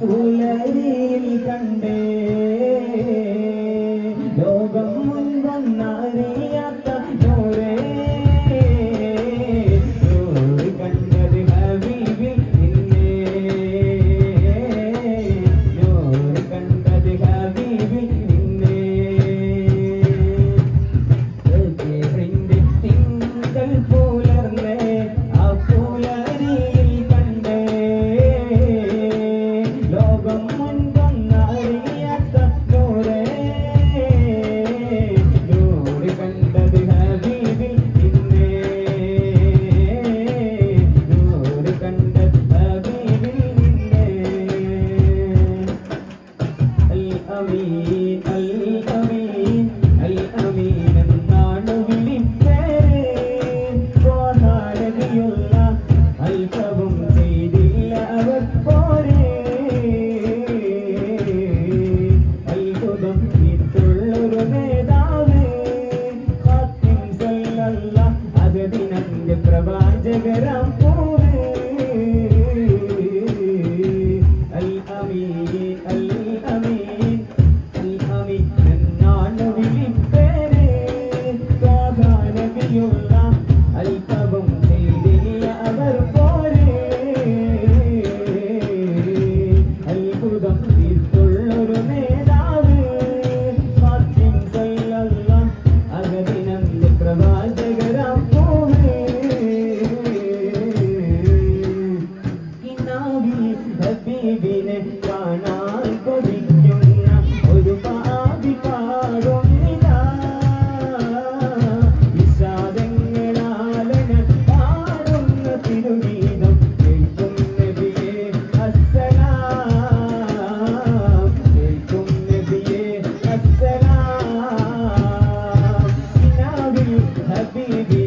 പുലരിയിൽ കണ്ടേ. ലോകം മുൻപെന്നറിയാത്ത you have.